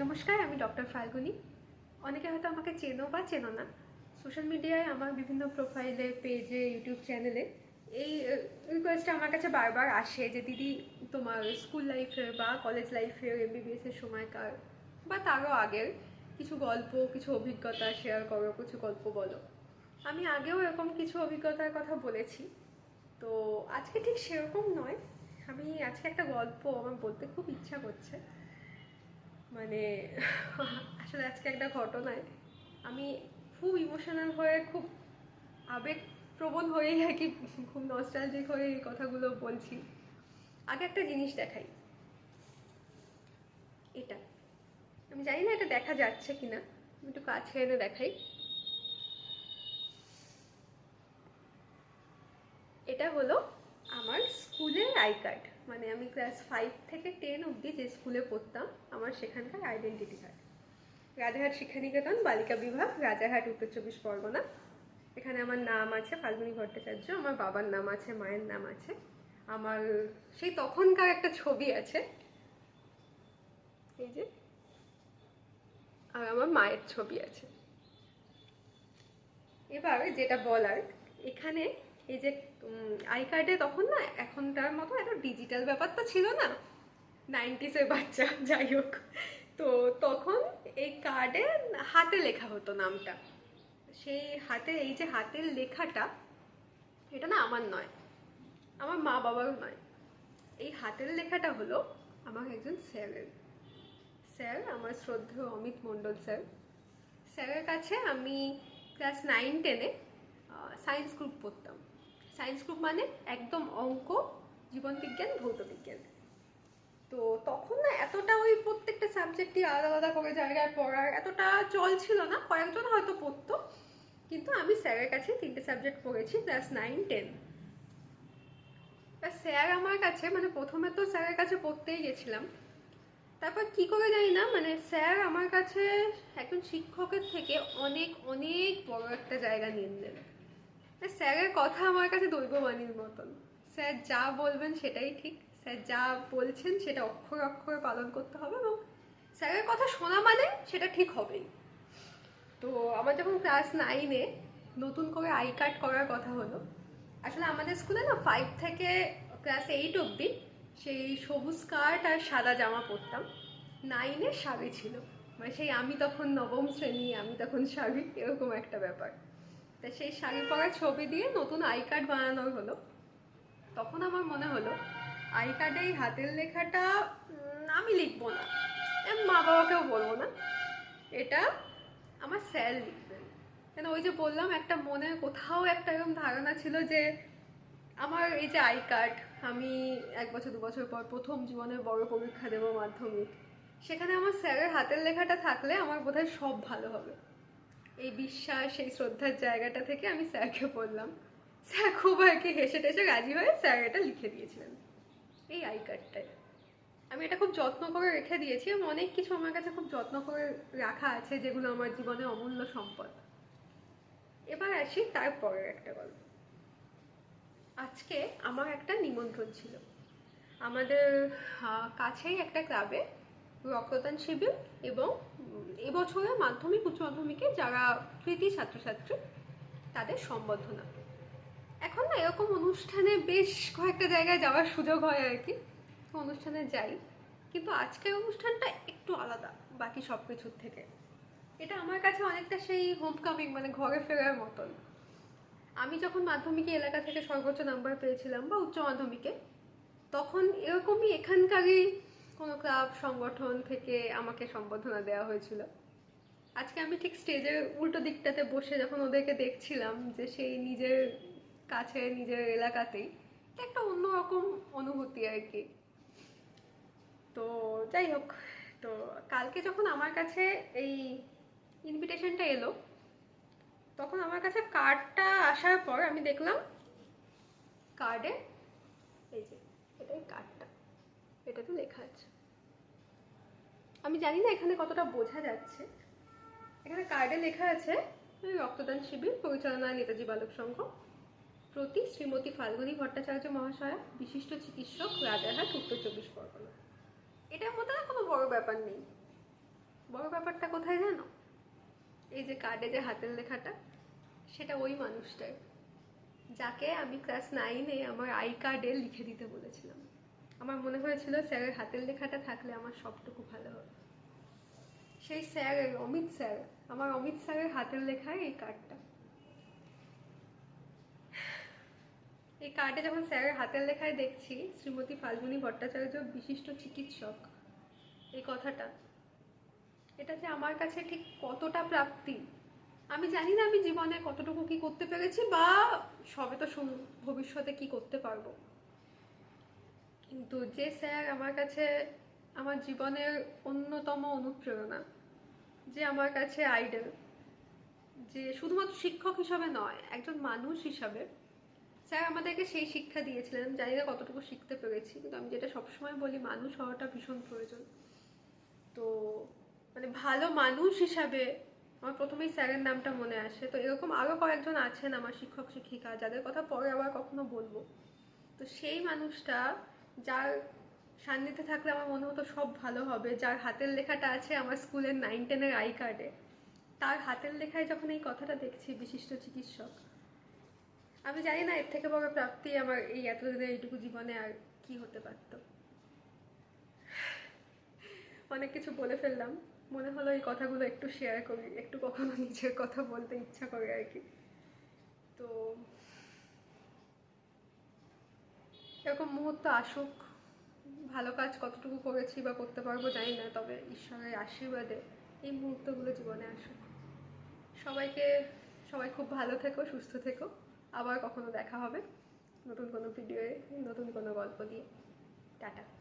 নমস্কার, আমি ডক্টর ফাল্গুনি। অনেকে হয়তো আমাকে চেনো বা চেনো না। সোশ্যাল মিডিয়ায় আমার বিভিন্ন প্রোফাইলে, পেজে, ইউটিউব চ্যানেলে এই রিকোয়েস্টটা আমার কাছে বারবার আসে যে, দিদি, তোমার স্কুল লাইফের বা কলেজ লাইফের এমবিবিএস এর সময়কার বা তারও আগের কিছু গল্প, কিছু অভিজ্ঞতা শেয়ার করো, কিছু গল্প বলো। আমি আগেও এরকম কিছু অভিজ্ঞতার কথা বলেছি। তো আজকে ঠিক সেরকম নয়। আমি আজকে একটা গল্প আমার বলতে খুব ইচ্ছা করছে। মানে আসলে আজকে একটা ঘটনায় আমি খুব ইমোশনাল হয়ে, খুব আবেগপ্রবণ হয়েই আর কি, খুব নস্টালজিক হয়ে এই কথাগুলো বলছি। আগে একটা জিনিস দেখাই। এটা। আমি জানি না এটা দেখা যাচ্ছে কিনা। আমি একটু কাছে এনে দেখাই। এটা হলো আমার স্কুলের আই কার্ড। মানে আমি ক্লাস ফাইভ থেকে টেন অবধি যে স্কুলে পড়তাম, আমার সেখানকার আইডেন্টিটি কার্ড রাজারহাট শিক্ষানিকেতন, বালিকা বিভাগ, রাজারহাট উত্তর চব্বিশ পরগনা। এখানে আমার নাম আছে ফাল্গুনী ভট্টাচার্য, আমার বাবার নাম আছে, মায়ের নাম আছে। আমার সেই তখনকার একটা ছবি আছে। এই যে। আর আমার মায়ের ছবি আছে। এবার যেটা বলার, এখানে এই যে আই কার্ডে তখন না এখনকার মতো এত ডিজিটাল ব্যাপার তো ছিল না। নাইনটিসের বাচ্চা, যাই হোক। তো তখন এই কার্ডে হাতে লেখা হতো নামটা। সেই হাতে, এই যে হাতের লেখাটা, এটা না আমার নয়। আমার মা বাবারও নয়। এই হাতের লেখাটা হলো আমার একজন স্যারের স্যার আমার শ্রদ্ধেয় অমিত মণ্ডল স্যার। স্যারের কাছে আমি ক্লাস নাইন টেনে সায়েন্স গ্রুপ পড়তাম। সায়েন্স গ্রুপ মানে একদম অঙ্ক, জীবনবিজ্ঞান, ভৌতবিজ্ঞান। তো তখন না এতটা ওই প্রত্যেকটা সাবজেক্টই আলাদা আলাদা করে জায়গায় পড়ার এতটা চল ছিল না, কয়েকজন হয়তো পড়তো। কিন্তু আমি স্যারের কাছে তিনটে সাবজেক্ট পড়েছি ক্লাস নাইন টেন স্যার আমার কাছে মানে প্রথমে তো স্যারের কাছে পড়তেই গেছিলাম। তারপর কি করে জানি না মানে স্যার আমার কাছে একজন শিক্ষকের থেকে অনেক অনেক বড় একটা জায়গা নিয়ে নিলেন। স্যারের কথা আমার কাছে দৈববাণীর মতন। স্যার যা বলবেন সেটাই ঠিক। স্যার যা বলছেন সেটা অক্ষর অক্ষরে পালন করতে হবে এবং স্যারের কথা শোনা মানে সেটা ঠিক হবেই। তো আমার যখন ক্লাস নাইনে নতুন করে আই কার্ড করার কথা হলো, আসলে আমাদের স্কুলে না ফাইভ থেকে ক্লাস এইট অবধি সেই সবুজ স্কার্ট আর সাদা জামা পরতাম। নাইনে শাড়ি ছিল। মানে সেই আমি তখন নবম শ্রেণি, আমি তখন শাড়ি, এরকম একটা ব্যাপার। তা সেই শাড়ি পরার ছবি দিয়ে নতুন আই কার্ড বানানো হলো। তখন আমার মনে হলো, আই কার্ডে এই হাতের লেখাটা আমি লিখব না। মা বাবাকেও বলব না। এটা আমার স্যার লিখবেন। কেন ওই যে বললাম, একটা মনে কোথাও একটা এরকম ধারণা ছিল যে আমার এই যে আই কার্ড, আমি এক বছর, দু বছর পর প্রথম জীবনে বড় পরীক্ষা দেবো মাধ্যমিক। সেখানে আমার স্যারের হাতের লেখাটা থাকলে আমার বোধহয় সব ভালো হবে। এই বিশ্বাস, এই শ্রদ্ধার জায়গাটা থেকে আমি স্যারকে বললাম। স্যার খুব আর কি হেসে টেসে রাজি হয়ে স্যার এটা লিখে দিয়েছিলেন। এই আই কার্ডটায় আমি এটা খুব যত্ন করে রেখে দিয়েছি এবং অনেক কিছু আমার কাছে খুব যত্ন করে রাখা আছে যেগুলো আমার জীবনে অমূল্য সম্পদ। এবার আসি তারপরের একটা গল্প। আজকে আমার একটা নিমন্ত্রণ ছিল। আমাদের কাছেই একটা ক্লাবে রক্তদান শিবির এবং উম, এবছরের মাধ্যমিক উচ্চ মাধ্যমিকে যারা কৃতি ছাত্রছাত্রী তাদের সম্বর্ধনা। এখন না এরকম অনুষ্ঠানে বেশ কয়েকটা জায়গায় যাওয়ার সুযোগ হয় আর কি। অনুষ্ঠানে যাই। কিন্তু আজকের অনুষ্ঠানটা একটু আলাদা বাকি সব কিছুর থেকে। এটা আমার কাছে অনেকটা সেই হোম কামিং মানে ঘরে ফেরার মতন। আমি যখন মাধ্যমিকে এলাকা থেকে সর্বোচ্চ নাম্বার পেয়েছিলাম বা উচ্চ মাধ্যমিকে তখন এরকমই এখানকারই কোনো ক্লাব, সংগঠন থেকে আমাকে সম্বোধনা দেওয়া হয়েছিল। আজকে আমি ঠিক স্টেজের উল্টো দিকটাতে বসে যখন ওদেরকে দেখছিলাম যে সেই নিজের কাছে নিজের এলাকাতেই একটা অন্যরকম অনুভূতি আর কি। তো যাই হোক, তো কালকে যখন আমার কাছে এই ইনভিটেশনটা এলো, তখন আমার কাছে কার্ডটা আসার পর আমি দেখলাম কার্ডে এই যে, এটাই কার্ডটা এটাতে লেখা আছে। আমি জানি না এখানে কতটা বোঝা যাচ্ছে। এখানে কার্ডে লেখা আছে রক্তদান শিবির পরিচালনা নেতাজি বালক সংঘ। প্রতি শ্রীমতী ফাল্গুনী ভট্টাচার্য মহাশয়া, বিশিষ্ট চিকিৎসক, রাজারহাট, উত্তর চব্বিশ পরগনা। এটার মধ্যে না কোনো বড় ব্যাপার নেই। বড় ব্যাপারটা কোথায় জানো? এই যে কার্ডে যে হাতের লেখাটা, সেটা ওই মানুষটার যাকে আমি ক্লাস নাইনে আমার আই কার্ডে লিখে দিতে বলেছিলাম। আমার মনে হয়েছিল স্যারের হাতের লেখাটা থাকলে আমার সবটুকু ভালো হবে। সেই স্যারের অমিত স্যার, আমার অমিত স্যারের হাতের লেখায় এই কার্ডটা এই কার্ডে যখন স্যারের হাতের লেখায় দেখছি, শ্রীমতী ফাল্গুনী ভট্টাচার্য বিশিষ্ট চিকিৎসক, এই কথাটা, এটা যে আমার কাছে ঠিক কতটা প্রাপ্তি, আমি জানি না আমি জীবনে কতটুকু কি করতে পেরেছি বা সবে তো ভবিষ্যতে কি করতে পারব। কিন্তু যে স্যার আমার কাছে আমার জীবনের অন্যতম অনুপ্রেরণা, যে আমার কাছে আইডল যে শুধুমাত্র শিক্ষক হিসাবে নয়, একজন মানুষ হিসাবে, স্যার আমাদেরকে সেই শিক্ষা দিয়েছিলেন। জানি না কতটুকু শিখতে পেরেছি, কিন্তু আমি যেটা সবসময় বলি, মানুষ হওয়াটা ভীষণ প্রয়োজন। তো মানে ভালো মানুষ হিসাবে আমার প্রথমেই স্যারের নামটা মনে আসে। তো এরকম আরও কয়েকজন আছেন আমার শিক্ষক, শিক্ষিকা, যাদের কথা পরে আবার কখনো বলব। তো সেই মানুষটা যার সান্নিধ্যে থাকলে আমার মনে হতো সব ভালো হবে, যার হাতের লেখাটা আছে আমার স্কুলের নাইন টেনের আই কার্ডে তার হাতের লেখায় যখন এই কথাটা দেখছি, বিশিষ্ট চিকিৎসক, আমি জানি না এর থেকে বড় প্রাপ্তি আমার এই এতদিনের এইটুকু জীবনে আর কি হতে পারতো। অনেক কিছু বলে ফেললাম। মনে হলো এই কথাগুলো একটু শেয়ার করি, একটু কখনো নিজের কথা বলতে ইচ্ছা করে আর কি। তো এরকম মুহূর্ত আসুক, ভালো কাজ কতটুকু করেছি বা করতে পারব জানি না, তবে ঈশ্বরের আশীর্বাদে এই মুহূর্তগুলো জীবনে আসুক। সবাইকে, সবাই খুব ভালো থেকো, সুস্থ থেকো। আবার কখনো দেখা হবে নতুন কোনো ভিডিওয়ে নতুন কোনো গল্প দিয়ে টাটা।